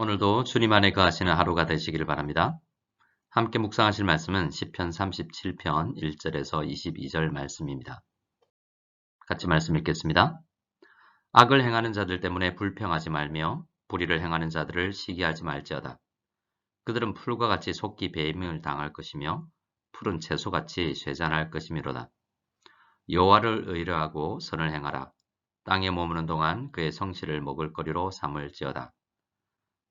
오늘도 주님 안에 거하시는 하루가 되시기를 바랍니다. 함께 묵상하실 말씀은 10편 37편 1절에서 22절 말씀입니다. 같이 말씀 읽겠습니다. 악을 행하는 자들 때문에 불평하지 말며 불의를 행하는 자들을 시기하지 말지어다. 그들은 풀과 같이 속기 배임을 당할 것이며 푸른 채소같이 쇠잔할 것이미로다. 여호와를 의뢰하고 선을 행하라. 땅에 머무는 동안 그의 성실을 먹을 거리로 삼을지어다.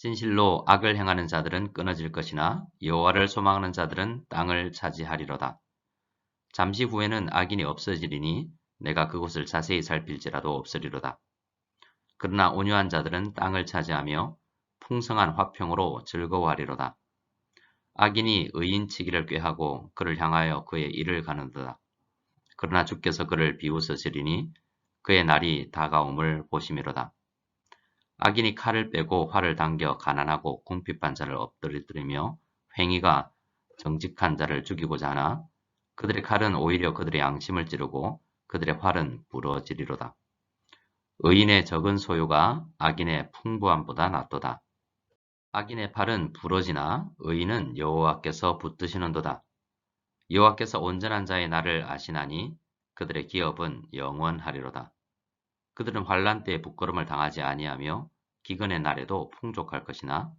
진실로 악을 행하는 자들은 끊어질 것이나 여호와를 소망하는 자들은 땅을 차지하리로다. 잠시 후에는 악인이 없어지리니 내가 그곳을 자세히 살필지라도 없으리로다. 그러나 온유한 자들은 땅을 차지하며 풍성한 화평으로 즐거워하리로다. 악인이 의인치기를 꾀하고 그를 향하여 그의 일을 가는도다. 그러나 주께서 그를 비웃으시리니 그의 날이 다가옴을 보심이로다. 악인이 칼을 빼고 활을 당겨 가난하고 궁핍한 자를 엎드리며 횡의가 정직한 자를 죽이고자 하나 그들의 칼은 오히려 그들의 양심을 찌르고 그들의 활은 부러지리로다. 의인의 적은 소유가 악인의 풍부함보다 낫도다. 악인의 팔은 부러지나 의인은 여호와께서 붙드시는도다. 여호와께서 온전한 자의 날을 아시나니 그들의 기업은 영원하리로다. 그들은 환란 때에 부끄럼을 당하지 아니하며 기근의 날에도 풍족할 것이나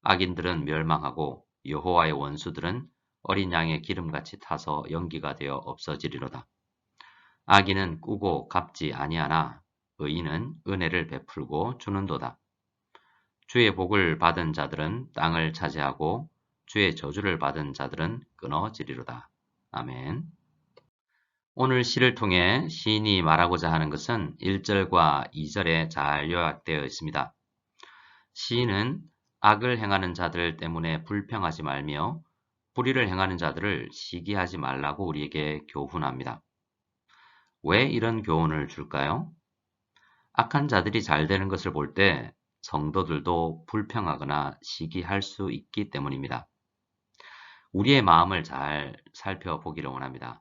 악인들은 멸망하고 여호와의 원수들은 어린 양의 기름같이 타서 연기가 되어 없어지리로다. 악인은 꾸고 갚지 아니하나 의인은 은혜를 베풀고 주는도다. 주의 복을 받은 자들은 땅을 차지하고 주의 저주를 받은 자들은 끊어지리로다. 아멘. 오늘 시를 통해 시인이 말하고자 하는 것은 1절과 2절에 잘 요약되어 있습니다. 시인은 악을 행하는 자들 때문에 불평하지 말며 불의를 행하는 자들을 시기하지 말라고 우리에게 교훈합니다. 왜 이런 교훈을 줄까요? 악한 자들이 잘 되는 것을 볼 때 성도들도 불평하거나 시기할 수 있기 때문입니다. 우리의 마음을 잘 살펴보기를 원합니다.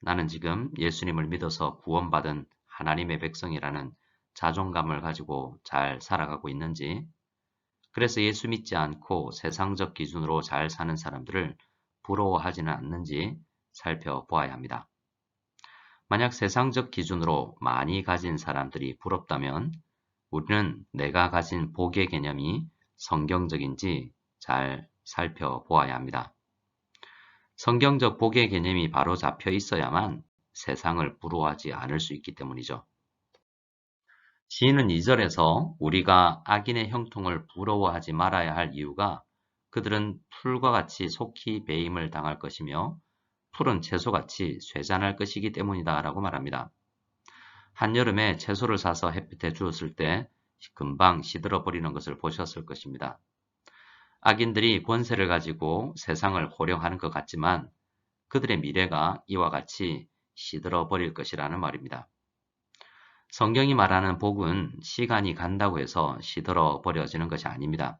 나는 지금 예수님을 믿어서 구원받은 하나님의 백성이라는 자존감을 가지고 잘 살아가고 있는지, 그래서 예수 믿지 않고 세상적 기준으로 잘 사는 사람들을 부러워하지는 않는지 살펴보아야 합니다. 만약 세상적 기준으로 많이 가진 사람들이 부럽다면 우리는 내가 가진 복의 개념이 성경적인지 잘 살펴보아야 합니다. 성경적 복의 개념이 바로 잡혀 있어야만 세상을 부러워하지 않을 수 있기 때문이죠. 시인은 2절에서 우리가 악인의 형통을 부러워하지 말아야 할 이유가 그들은 풀과 같이 속히 배임을 당할 것이며 풀은 채소같이 쇠잔할 것이기 때문이다 라고 말합니다. 한여름에 채소를 사서 햇빛에 주었을 때 금방 시들어 버리는 것을 보셨을 것입니다. 악인들이 권세를 가지고 세상을 호령하는 것 같지만 그들의 미래가 이와 같이 시들어 버릴 것이라는 말입니다. 성경이 말하는 복은 시간이 간다고 해서 시들어 버려지는 것이 아닙니다.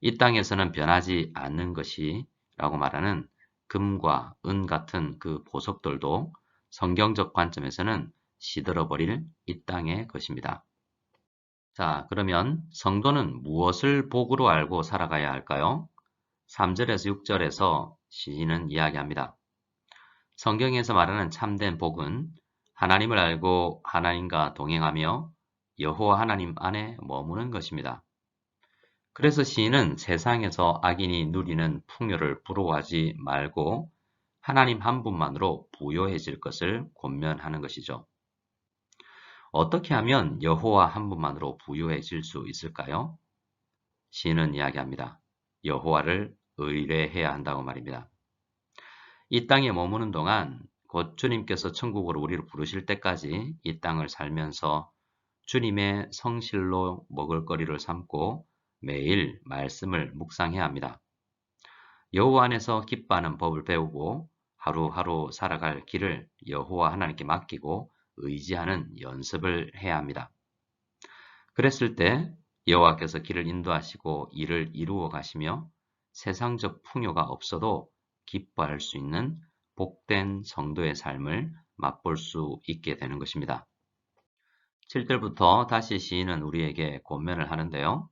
이 땅에서는 변하지 않는 것이 라고 말하는 금과 은 같은 그 보석들도 성경적 관점에서는 시들어 버릴 이 땅의 것입니다. 자, 그러면 성도는 무엇을 복으로 알고 살아가야 할까요? 3절에서 6절에서 시인은 이야기합니다. 성경에서 말하는 참된 복은 하나님을 알고 하나님과 동행하며 여호와 하나님 안에 머무는 것입니다. 그래서 시인은 세상에서 악인이 누리는 풍요를 부러워하지 말고 하나님 한 분만으로 부요해질 것을 권면하는 것이죠. 어떻게 하면 여호와 한 분만으로 부유해질 수 있을까요? 시인은 이야기합니다. 여호와를 의뢰해야 한다고 말입니다. 이 땅에 머무는 동안 곧 주님께서 천국으로 우리를 부르실 때까지 이 땅을 살면서 주님의 성실로 먹을거리를 삼고 매일 말씀을 묵상해야 합니다. 여호와 안에서 기뻐하는 법을 배우고 하루하루 살아갈 길을 여호와 하나님께 맡기고 의지하는 연습을 해야 합니다. 그랬을 때 여호와께서 길을 인도하시고 일을 이루어 가시며 세상적 풍요가 없어도 기뻐할 수 있는 복된 성도의 삶을 맛볼 수 있게 되는 것입니다. 7절부터 다시 시인은 우리에게 권면을 하는데요.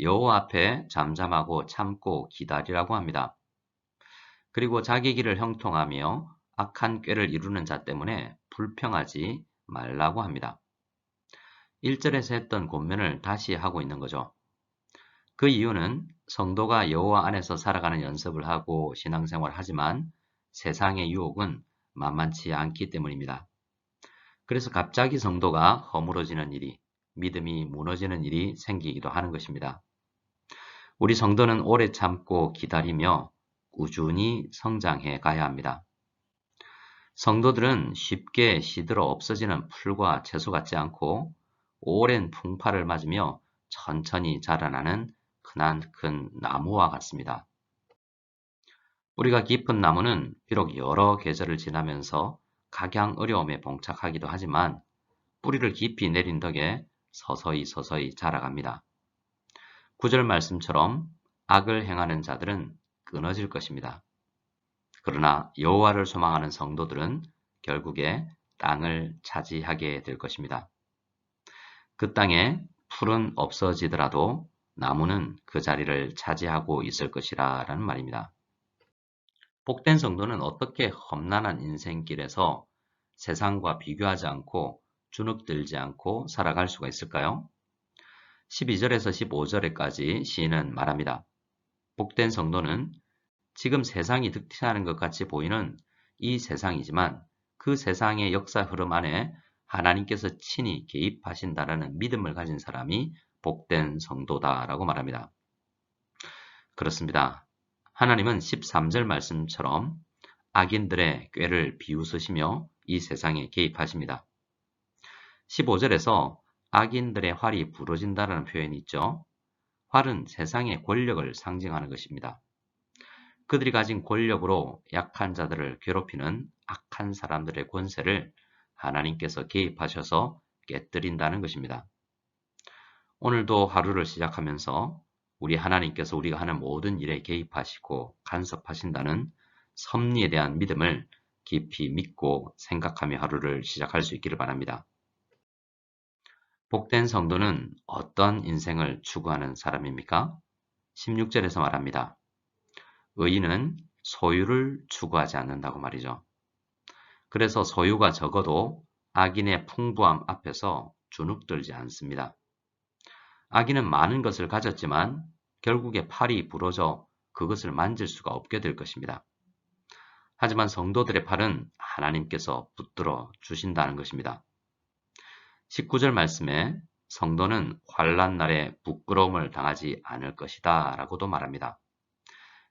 여호와 앞에 잠잠하고 참고 기다리라고 합니다. 그리고 자기 길을 형통하며 악한 꾀를 이루는 자 때문에 불평하지 말라고 합니다. 1절에서 했던 권면을 다시 하고 있는 거죠. 그 이유는 성도가 여호와 안에서 살아가는 연습을 하고 신앙생활을 하지만 세상의 유혹은 만만치 않기 때문입니다. 그래서 갑자기 성도가 허물어지는 일이, 믿음이 무너지는 일이 생기기도 하는 것입니다. 우리 성도는 오래 참고 기다리며 꾸준히 성장해 가야 합니다. 성도들은 쉽게 시들어 없어지는 풀과 채소 같지 않고 오랜 풍파를 맞으며 천천히 자라나는 크나큰 나무와 같습니다. 뿌리가 깊은 나무는 비록 여러 계절을 지나면서 각양 어려움에 봉착하기도 하지만 뿌리를 깊이 내린 덕에 서서히 서서히 자라갑니다. 구절 말씀처럼 악을 행하는 자들은 끊어질 것입니다. 그러나 여호와를 소망하는 성도들은 결국에 땅을 차지하게 될 것입니다. 그 땅에 풀은 없어지더라도 나무는 그 자리를 차지하고 있을 것이라 라는 말입니다. 복된 성도는 어떻게 험난한 인생길에서 세상과 비교하지 않고 주눅들지 않고 살아갈 수가 있을까요? 12절에서 15절에까지 시인은 말합니다. 복된 성도는 지금 세상이 득티하는 것 같이 보이는 이 세상이지만 그 세상의 역사 흐름 안에 하나님께서 친히 개입하신다라는 믿음을 가진 사람이 복된 성도다라고 말합니다. 그렇습니다. 하나님은 13절 말씀처럼 악인들의 꾀를 비웃으시며 이 세상에 개입하십니다. 15절에서 악인들의 활이 부러진다라는 표현이 있죠. 활은 세상의 권력을 상징하는 것입니다. 그들이 가진 권력으로 약한 자들을 괴롭히는 악한 사람들의 권세를 하나님께서 개입하셔서 깨뜨린다는 것입니다. 오늘도 하루를 시작하면서 우리 하나님께서 우리가 하는 모든 일에 개입하시고 간섭하신다는 섭리에 대한 믿음을 깊이 믿고 생각하며 하루를 시작할 수 있기를 바랍니다. 복된 성도는 어떤 인생을 추구하는 사람입니까? 16절에서 말합니다. 의인은 소유를 추구하지 않는다고 말이죠. 그래서 소유가 적어도 악인의 풍부함 앞에서 주눅들지 않습니다. 악인은 많은 것을 가졌지만 결국에 팔이 부러져 그것을 만질 수가 없게 될 것입니다. 하지만 성도들의 팔은 하나님께서 붙들어 주신다는 것입니다. 19절 말씀에 성도는 환란 날에 부끄러움을 당하지 않을 것이다 라고도 말합니다.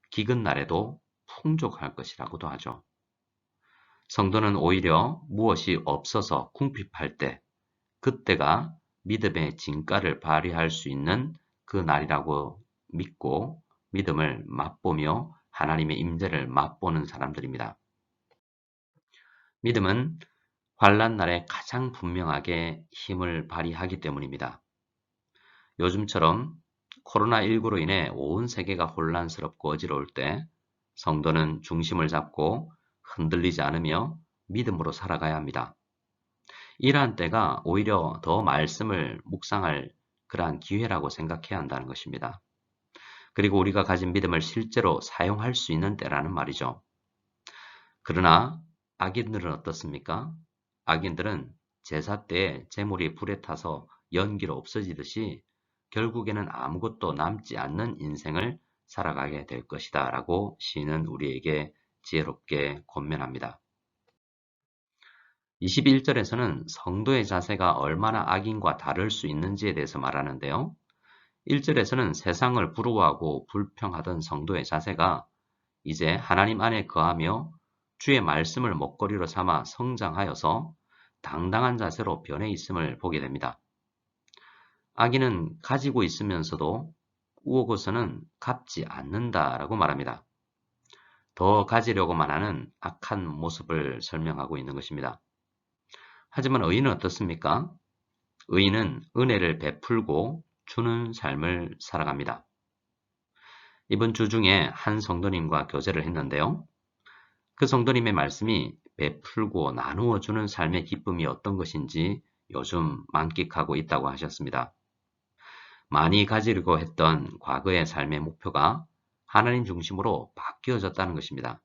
기근 날에도 풍족할 것이라고도 하죠. 성도는 오히려 무엇이 없어서 궁핍할 때 그때가 믿음의 진가를 발휘할 수 있는 그 날이라고 믿고 믿음을 맛보며 하나님의 임재를 맛보는 사람들입니다. 믿음은 환란 날에 가장 분명하게 힘을 발휘하기 때문입니다. 요즘처럼 코로나19로 인해 온 세계가 혼란스럽고 어지러울 때 성도는 중심을 잡고 흔들리지 않으며 믿음으로 살아가야 합니다. 이러한 때가 오히려 더 말씀을 묵상할 그러한 기회라고 생각해야 한다는 것입니다. 그리고 우리가 가진 믿음을 실제로 사용할 수 있는 때라는 말이죠. 그러나 악인들은 어떻습니까? 악인들은 제사 때 재물이 불에 타서 연기로 없어지듯이 결국에는 아무것도 남지 않는 인생을 살아가게 될 것이다 라고 시인은 우리에게 지혜롭게 권면합니다. 21절에서는 성도의 자세가 얼마나 악인과 다를 수 있는지에 대해서 말하는데요. 1절에서는 세상을 부러워하고 불평하던 성도의 자세가 이제 하나님 안에 거하며 주의 말씀을 먹거리로 삼아 성장하여서 당당한 자세로 변해 있음을 보게 됩니다. 아기는 가지고 있으면서도 우어고서는 갚지 않는다라고 말합니다. 더 가지려고만 하는 악한 모습을 설명하고 있는 것입니다. 하지만 의인은 어떻습니까? 의인은 은혜를 베풀고 주는 삶을 살아갑니다. 이번 주 중에 한 성도님과 교제를 했는데요. 그 성도님의 말씀이 베풀고 나누어 주는 삶의 기쁨이 어떤 것인지 요즘 만끽하고 있다고 하셨습니다. 많이 가지려고 했던 과거의 삶의 목표가 하나님 중심으로 바뀌어졌다는 것입니다.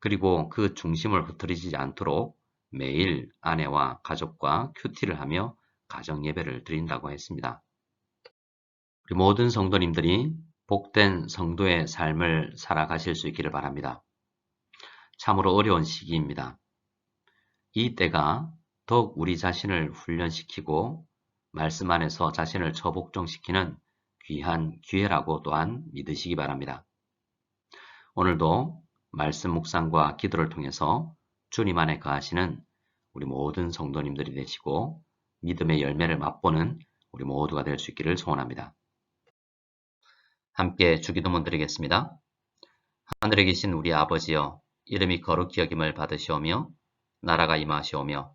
그리고 그 중심을 흐트리지 않도록 매일 아내와 가족과 큐티를 하며 가정 예배를 드린다고 했습니다. 우리 모든 성도님들이 복된 성도의 삶을 살아가실 수 있기를 바랍니다. 참으로 어려운 시기입니다. 이 때가 더욱 우리 자신을 훈련시키고 말씀 안에서 자신을 처복종시키는 귀한 기회라고 또한 믿으시기 바랍니다. 오늘도 말씀 묵상과 기도를 통해서 주님 안에 거하시는 우리 모든 성도님들이 되시고 믿음의 열매를 맛보는 우리 모두가 될 수 있기를 소원합니다. 함께 주기도문 드리겠습니다. 하늘에 계신 우리 아버지여 이름이 거룩히 여김을 받으시오며 나라가 임하시오며